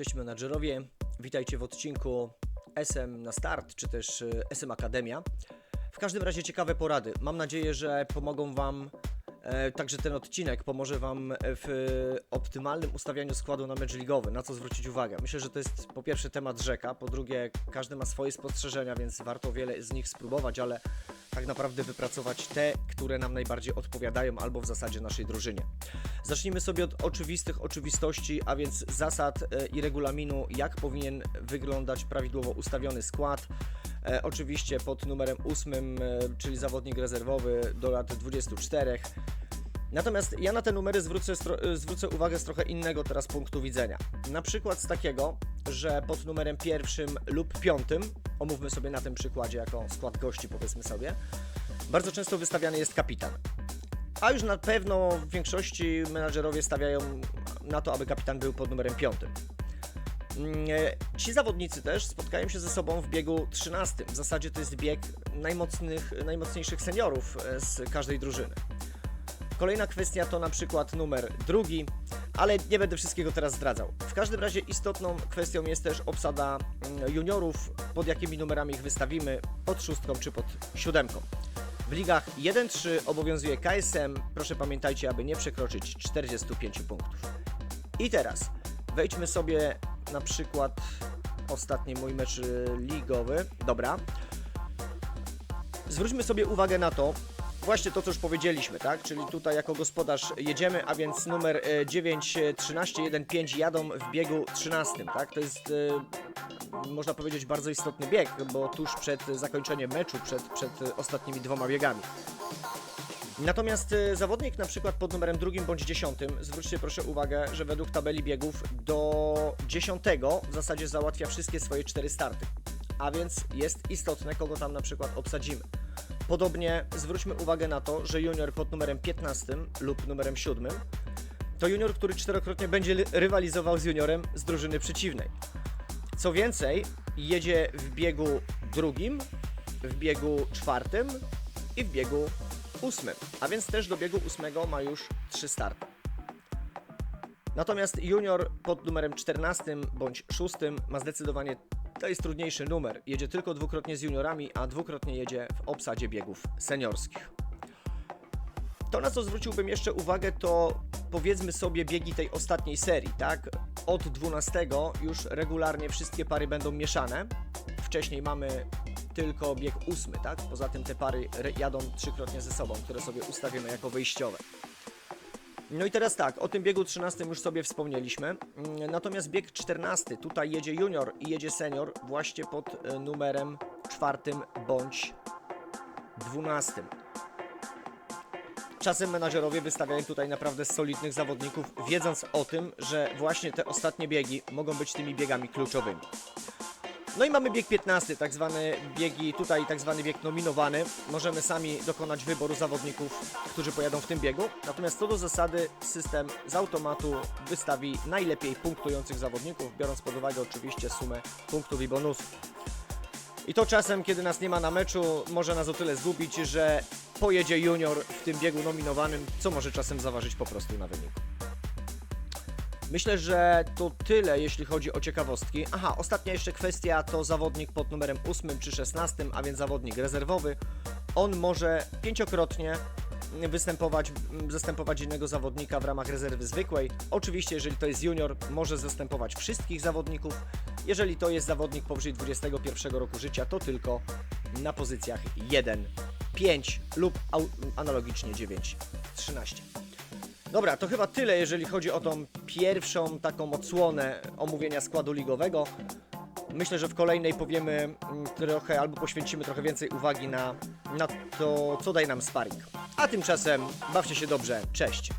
Cześć menadżerowie, witajcie w odcinku SM na start, czy też y, SM Akademia. W każdym razie ciekawe porady. Mam nadzieję, że pomogą Wam, e, także ten odcinek pomoże Wam w optymalnym ustawianiu składu na mecz ligowy. Na co zwrócić uwagę? Myślę, że to jest po pierwsze temat rzeka, po drugie każdy ma swoje spostrzeżenia, więc warto wiele z nich spróbować, ale tak naprawdę wypracować te, które nam najbardziej odpowiadają albo w zasadzie naszej drużynie. Zacznijmy sobie od oczywistych oczywistości, a więc zasad e, i regulaminu, jak powinien wyglądać prawidłowo ustawiony skład. E, oczywiście pod numerem 8, e, czyli zawodnik rezerwowy do lat 24. Natomiast ja na te numery zwrócę, zwrócę uwagę z trochę innego teraz punktu widzenia. Na przykład z takiego, że pod numerem pierwszym lub piątym, omówmy sobie na tym przykładzie jako skład gości, powiedzmy sobie, bardzo często wystawiany jest kapitan. A już na pewno w większości menadżerowie stawiają na to, aby kapitan był pod numerem piątym. Mm, e, Ci zawodnicy też spotkają się ze sobą w biegu 13. W zasadzie to jest bieg najmocnych, najmocniejszych seniorów e, z każdej drużyny. Kolejna kwestia to na przykład numer drugi, ale nie będę wszystkiego teraz zdradzał. W każdym razie istotną kwestią jest też obsada mm, juniorów, pod jakimi numerami ich wystawimy, pod szóstką czy pod siódemką. W ligach 1-3 obowiązuje KSM. Proszę pamiętajcie, aby nie przekroczyć 45 punktów. I teraz wejdźmy sobie na przykład ostatni mój mecz y, ligowy. Dobra. Zwróćmy sobie uwagę na to, właśnie to, co już powiedzieliśmy, tak? Czyli tutaj jako gospodarz jedziemy, a więc numer e, 9, e, 13, 1, 5 jadą w biegu 13, tak? To jest, e, można powiedzieć, bardzo istotny bieg, bo tuż przed zakończeniem meczu, przed, przed ostatnimi dwoma biegami. Natomiast e, zawodnik na przykład pod numerem drugim bądź dziesiątym, zwróćcie proszę uwagę, że według tabeli biegów do dziesiątego w zasadzie załatwia wszystkie swoje cztery starty. A więc jest istotne, kogo tam na przykład obsadzimy. Podobnie zwróćmy uwagę na to, że junior pod numerem 15 lub numerem 7 to junior, który czterokrotnie będzie rywalizował z juniorem z drużyny przeciwnej. Co więcej, jedzie w biegu drugim, w biegu czwartym i w biegu ósmym, a więc też do biegu ósmego ma już trzy starty. Natomiast junior pod numerem 14 bądź 6 ma zdecydowanie to jest trudniejszy numer. Jedzie tylko dwukrotnie z juniorami, a dwukrotnie jedzie w obsadzie biegów seniorskich. To, na co zwróciłbym jeszcze uwagę, to powiedzmy sobie biegi tej ostatniej serii, tak? Od 12 już regularnie wszystkie pary będą mieszane. Wcześniej mamy tylko bieg ósmy, tak? Poza tym te pary jadą trzykrotnie ze sobą, które sobie ustawimy jako wyjściowe. No i teraz tak, o tym biegu 13 już sobie wspomnieliśmy. Mm, Natomiast bieg 14, tutaj jedzie junior i jedzie senior właśnie pod e, numerem czwartym bądź 12. Czasem menadżerowie wystawiają tutaj naprawdę solidnych zawodników, wiedząc o tym, że właśnie te ostatnie biegi mogą być tymi biegami kluczowymi. No i mamy bieg 15, tak zwany biegi, tutaj tak zwany bieg nominowany. Możemy sami dokonać wyboru zawodników, którzy pojadą w tym biegu. Natomiast co do zasady, system z automatu wystawi najlepiej punktujących zawodników, biorąc pod uwagę oczywiście sumę punktów i bonusów. I to czasem, kiedy nas nie ma na meczu, może nas o tyle zgubić, że pojedzie junior w tym biegu nominowanym, co może czasem zaważyć po prostu na wyniku. Myślę, że to tyle, jeśli chodzi o ciekawostki. Aha, ostatnia jeszcze kwestia to zawodnik pod numerem 8 czy 16, a więc zawodnik rezerwowy. On może pięciokrotnie występować, zastępować innego zawodnika w ramach rezerwy zwykłej. Oczywiście, jeżeli to jest junior, może zastępować wszystkich zawodników. Jeżeli to jest zawodnik powyżej 21 roku życia, to tylko na pozycjach 1, 5 lub analogicznie 9, 13. Dobra, to chyba tyle, jeżeli chodzi o tą pierwszą taką odsłonę omówienia składu ligowego. Myślę, że w kolejnej powiemy mm, trochę albo poświęcimy trochę więcej uwagi na, na to, co daje nam sparring. A tymczasem bawcie się dobrze. Cześć!